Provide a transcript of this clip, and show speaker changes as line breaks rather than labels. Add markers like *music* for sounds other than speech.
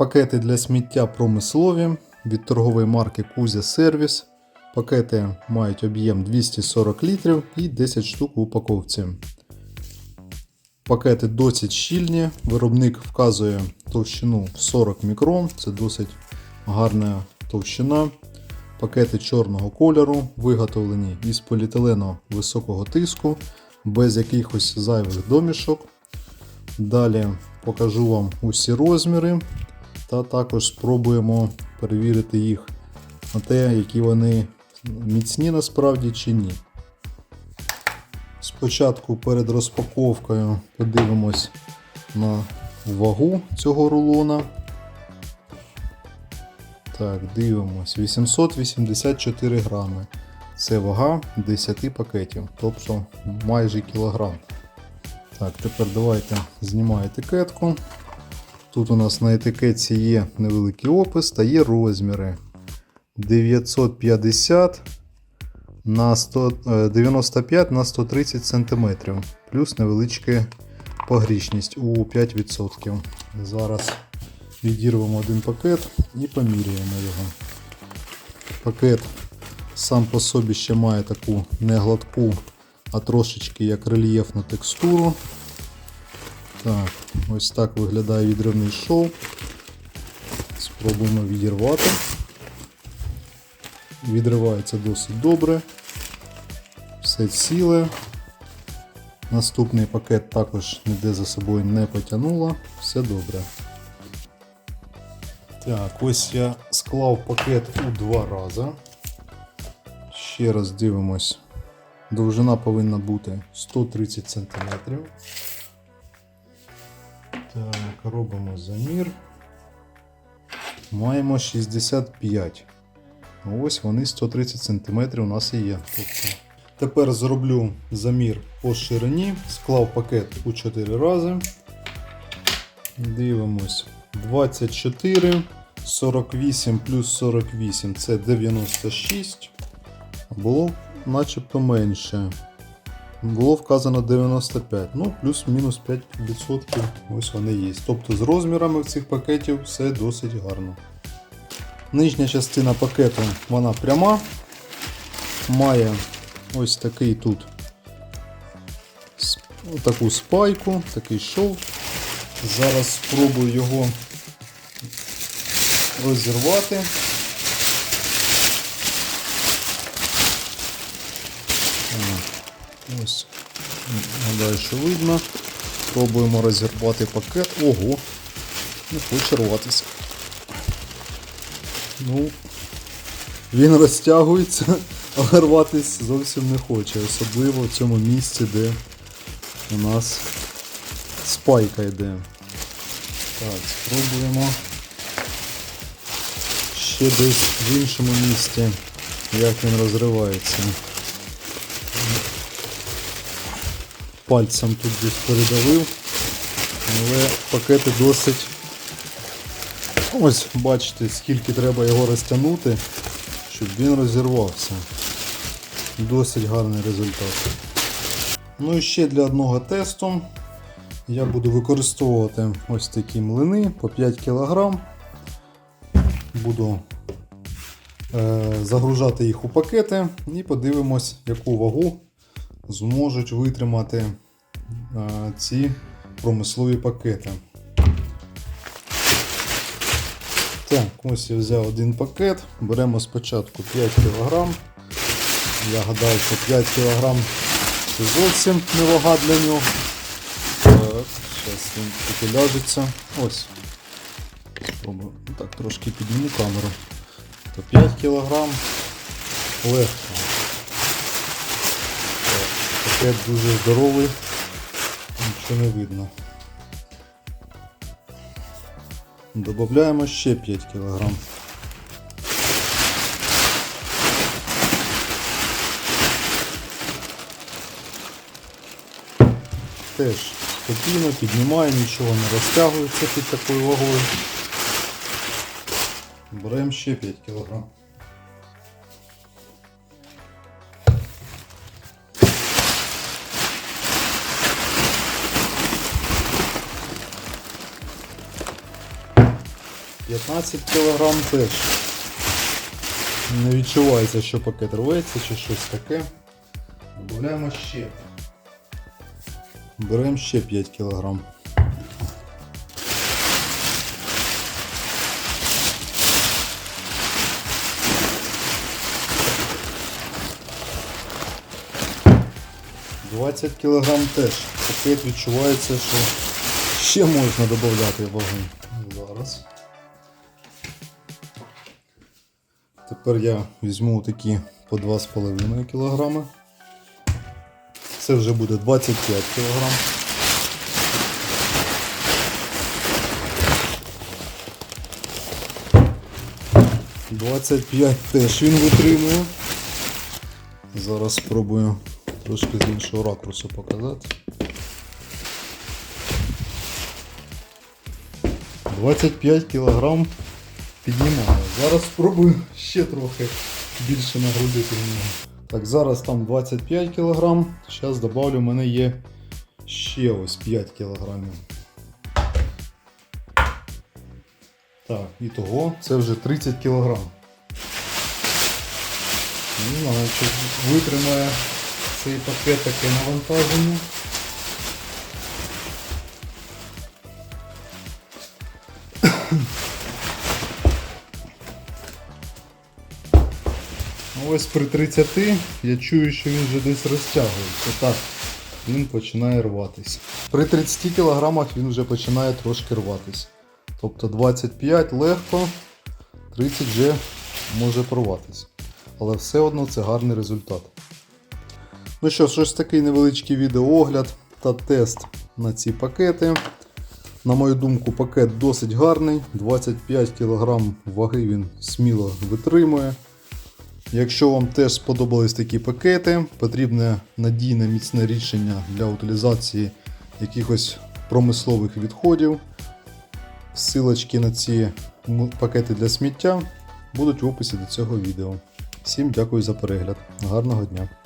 Пакети для сміття промислові від торгової марки Кузя Сервіс. Пакети мають об'єм 240 літрів і 10 штук в упаковці. Пакети досить щільні. Виробник вказує товщину в 40 мікрон. Це досить гарна товщина. Пакети чорного кольору виготовлені із поліетилену високого тиску, без якихось зайвих домішок. Далі покажу вам усі розміри та також спробуємо перевірити їх на те, які вони міцні насправді чи ні. Спочатку перед розпаковкою подивимось на вагу цього рулона. Так, дивимось. 884 грами. Це вага 10 пакетів, тобто майже кілограм. Так, тепер давайте знімаю етикетку. Тут у нас на етикетці є невеликий опис та є розміри. 950 на 100, е, 95 на 130 см, плюс невеличка погрішність у 5%. Зараз відірвемо один пакет і поміряємо його. Пакет сам по собі ще має таку не гладку, а трошечки як рельєфну текстуру. Так, ось так виглядає відривний шов. Спробуємо відірвати. Відривається досить добре. Все ціле. Наступний пакет також ніде за собою не потягнуло. Все добре. Так, ось я склав пакет у два рази. Ще раз дивимось. Довжина повинна бути 130 см. Так, робимо замір. Маємо 65. Ось вони 130 см у нас і є. Тобто, тепер зроблю замір по ширині. Склав пакет у 4 рази. Дивимось. 24, 48 плюс 48 це 96. Було начебто менше. Було вказано 95, ну плюс-мінус 5%. Ось вони є. Тобто з розмірами цих пакетів все досить гарно. Нижня частина пакету вона пряма. Має ось такий тут таку спайку, такий шов. Зараз спробую його розірвати. А, Ось, гадаю, що видно. Пробуємо розірвати пакет. Ого, не хоче рватися. Ну, він розтягується, *laughs* але рватись зовсім не хоче, особливо в цьому місці, де у нас спайка йде. Так, спробуємо ще десь в іншому місці, як він розривається. Пальцем тут десь передавив, але пакети досить Ось бачите, скільки треба його розтягнути, щоб він розірвався. Досить гарний результат. Ну і ще для одного тесту я буду використовувати ось такі млини по 5 кг. Буду е, загружати їх у пакети і подивимось, яку вагу зможуть витримати е, ці промислові пакети. Так, ось я взяв один пакет. Беремо спочатку 5 кг. Я гадаю, що 5 кг це зовсім не вага для нього. Так, зараз він таки ляжеться. Ось. Спробую так трошки підніму камеру. То 5 кг легко. Пакет дуже здоровий, нічого не видно. Добавляємо ще 5 кг. Теж спокійно піднімає, нічого не розтягується під такою вагою. Беремо ще 5 кг. 15 кг теж. Не відчувається, що пакет рветься чи щось таке. Додаємо ще. Беремо ще 5 кг. Двадцять кілограм теж. Пакет відчувається, що ще можна додати ваги. Зараз. Тепер я візьму такі по 2,5 кг. Це вже буде 25 кг. Двадцять п'ять теж він витримує. Зараз спробую трошки з іншого ракурсу показати. 25 кг піднімаю. Зараз спробую ще трохи більше нагрузити в нього. Так, зараз там 25 кг. Зараз добавлю, в мене є ще ось 5 кг. Так, і того це вже 30 кг. Не знаю, чи витримає цей пакет таке навантаження. Ось при 30 я чую, що він вже десь розтягується. Так, він починає рватися. При 30 кг він вже починає трошки рватися. Тобто 25 легко, 30 вже може порватися. Але все одно це гарний результат. Ну що, ж, ось такий невеличкий відеоогляд та тест на ці пакети. На мою думку, пакет досить гарний. 25 кг ваги він сміло витримує. Якщо вам теж сподобались такі пакети, потрібне надійне міцне рішення для утилізації якихось промислових відходів. Силочки на ці пакети для сміття будуть в описі до цього відео. Всім дякую за перегляд. Гарного дня!